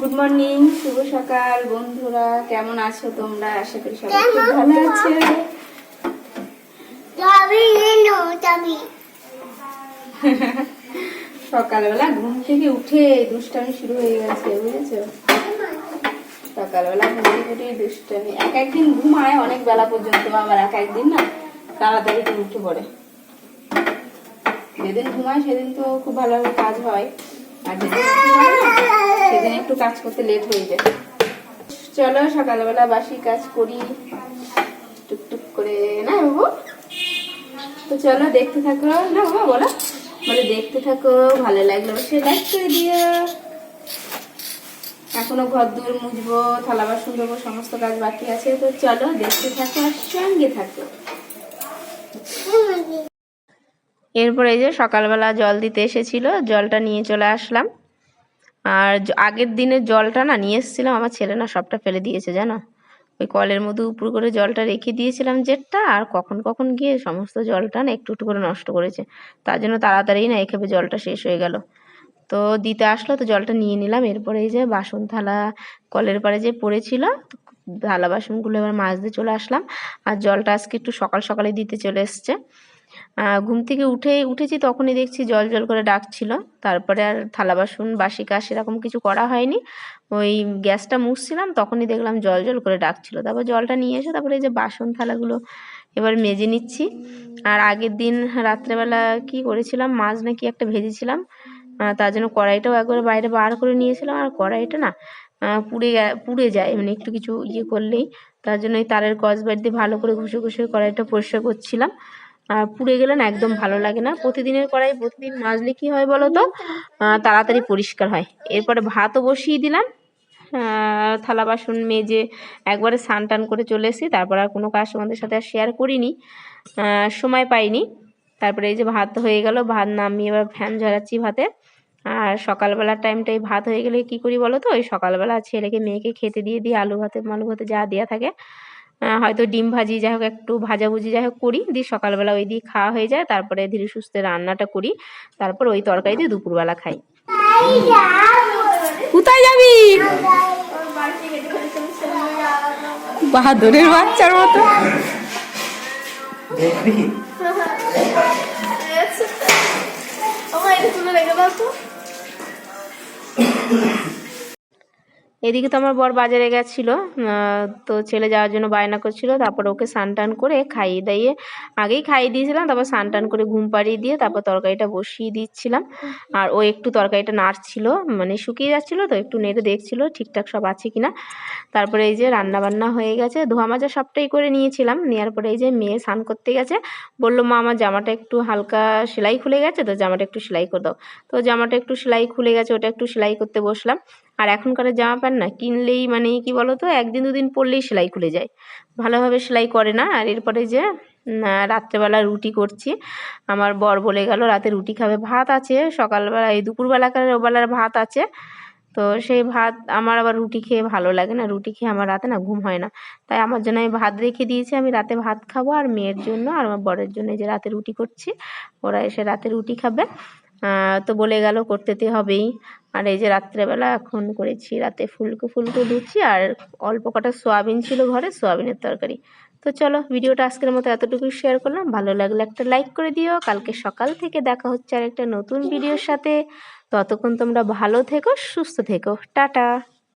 Good morning শুভ সকাল বন্ধুরা কেমন আছো তোমরা? আশা করি সবাই খুব ভালো আছে? সকালবেলা ঘুম থেকে উঠে দুষ্টামি শুরু হয়ে গেছে বুঝেছ? সকালবেলা ঘুম থেকে উঠে দুষ্টামি। এক একদিন ঘুমায় অনেক বেলা পর্যন্ত আবার এক একদিন না তাড়াতাড়ি করে উঠে পড়ে। যেদিন ঘুমায় সেদিন তো খুব ভালোভাবে কাজ হয়। আর যেদিন সেদিন একটু কাজ করতে লেট হয়ে যায়। চলো সকালবেলা বাসি কাজ করি। টুকটুক করে না বাবু? তো চলো দেখতে থাকো। না বাবা বলো। বলে দেখতে থাকো ভালো লাগল। সে লাইক করে দিও। এখনও ঘর দূর মুছবো থালা বাসন দেবো সমস্ত কাজ বাকি আছে। তো চলো দেখতে থাকো আর সঙ্গে থাকো। এরপরে এই যে সকালবেলা জল দিতে এসেছিল জলটা নিয়ে চলে আসলাম। আর আগের দিনের জলটা না নিয়ে এসেছিলাম, আমার ছেলে না সবটা ফেলে দিয়েছে, জানো? ওই কলের মধ্যে উপর করে জলটা রেখে দিয়েছিলাম জেটটা, আর কখন কখন গিয়ে সমস্ত জলটা না একটু একটু করে নষ্ট করেছে। তার জন্য তাড়াতাড়ি না এখানে জলটা শেষ হয়ে গেল। তো দিতে আসলো, তো জলটা নিয়ে নিলাম, এরপরে এই যে বাসন থালা, কলের পাড়ে যে পড়েছিল, থালা বাসনগুলো এবার মাছ দিয়ে চলে আসলাম। আর জলটা আজকে একটু সকাল সকালে দিতে চলে এসছে। ঘুম থেকে উঠে, উঠেছি তখনই দেখছি জল জল করে ডাকছিল। তারপরে আর থালা বাসন, বাসি কাজ সেরকম কিছু করা হয়নি। ওই গ্যাসটা মুছছিলাম, তখনই দেখলাম জল জল করে ডাকছিল। তারপর জলটা নিয়ে এসে তারপরে এই যে বাসন থালাগুলো এবার মেজে নিচ্ছি। আর আগের দিন রাত্রেবেলা কি করেছিলাম, মাছ নাকি একটা ভেজেছিলাম তার জন্য কড়াইটাও একবার বাইরে বার করে নিয়েছিলাম। আর কড়াইটা না পুড়ে পুড়ে যায় মানে একটু কিছু ইয়ে করলেই। তার জন্য এই তারের বাড়ি দিয়ে ভালো করে ঘুষে ঘষে কড়াইটা পরিষ্কার করছিলাম। আর পুড়ে গেলে না একদম ভালো লাগে না। প্রতিদিনের কড়াই, প্রতিদিন মাজলে কি হয় বলো তো? তাড়াতাড়ি পরিষ্কার হয়। এরপরে ভাতও বসিয়ে দিলাম। থালা বাসন মেজে একবারে স্নান টান করে চলে এসেছি। তারপর আর কোনো কাজ তোমাদের সাথে আর শেয়ার করিনি। সময় পাইনি। তারপরে এই যে ভাত হয়ে গেল, ভাত নামিয়ে এবার ফ্যান ঝরাচ্ছি ভাতে। আর সকালবেলার টাইমটাই ভাত হয়ে গেলে কি করি বলো তো? ওই সকালবেলা ছেলেকে, মেয়েকে খেতে দিয়ে দিই, আলু ভাতে, মালু ভাতে যা দেওয়া থাকে। হয়তো ডিম ভাজি যাই হোক একটু ভাজাভুজি যাই হোক করি দিয়ে সকালবেলা ওই দিয়ে খাওয়া হয়ে যায় তারপরে ধীরে সুস্থে রান্নাটা করি তারপর ওই তরকারি দিয়ে দুপুরবেলা খাই। কোথায় যাবি? বাহাদুরের বাচ্চার মতো। দেখবি? এদিকে তো আমার বর বাজারে গেছিল তো ছেলে যাওয়ার জন্য বায়না করছিল, তারপর ওকে টান করে খাইয়ে দাইয়ে আগেই খাইয়ে দিয়েছিলাম, তারপর টান করে ঘুম পাড়িয়ে দিয়ে তারপর তরকারিটা বসিয়ে দিচ্ছিলাম। আর ও একটু তরকারিটা নাড়ছিল মানে শুকিয়ে যাচ্ছিল তো, একটু নেড়ে দেখছিল ঠিকঠাক সব আছে কিনা। তারপরে এই যে রান্না বান্না হয়ে গেছে, ধোয়া মাজা সবটাই করে নিয়েছিলাম নেওয়ার পরে এই যে মেয়ে স্নান করতে গেছে, বলল, মা, আমার জামাটা একটু হালকা সেলাই খুলে গেছে, তো জামাটা একটু সেলাই করে দাও। তো জামাটা একটু সেলাই খুলে গেছে, ওটা একটু সেলাই করতে বসলাম। আর এখনকার জামা প্যান্ট না কিনলেই মানে কি বলো তো একদিন দুদিন পরলেই সেলাই খুলে যায়। ভালোভাবে সেলাই করে না, আর এরপরে যে রাত্রেবেলা রুটি করছি। আমার বর বলে গেল, রাতে রুটি খাবে, ভাত আছে, সকালবেলা এই দুপুরবেলাকার ওবেলার ভাত আছে। তো সেই ভাত আমার আবার রুটি খেয়ে ভালো লাগে না, রুটি খেয়ে আমার রাতে না ঘুম হয় না। তাই আমার জন্য আমি ভাত রেখে দিয়েছি, আমি রাতে ভাত খাব আর মেয়ের জন্য আর আমার বরের জন্য যে রাতে রুটি করছি, ওরা এসে রাতে রুটি খাবে। তো বলে গেল করতে তো হবেই। আর এই যে রাত্রেবেলা এখন করেছি রাতে ফুলকো ফুলকো দিচ্ছি আর অল্প কটা সোয়াবিন ছিল ঘরে সোয়াবিনের তরকারি। তো চলো ভিডিওটা আজকের মতো এতটুকুই শেয়ার করলাম। ভালো লাগলে একটা লাইক করে দিও। কালকে সকাল থেকে দেখা হচ্ছে আর একটা নতুন ভিডিওর সাথে। ততক্ষণ তোমরা ভালো থেকো সুস্থ থেকো। টাটা!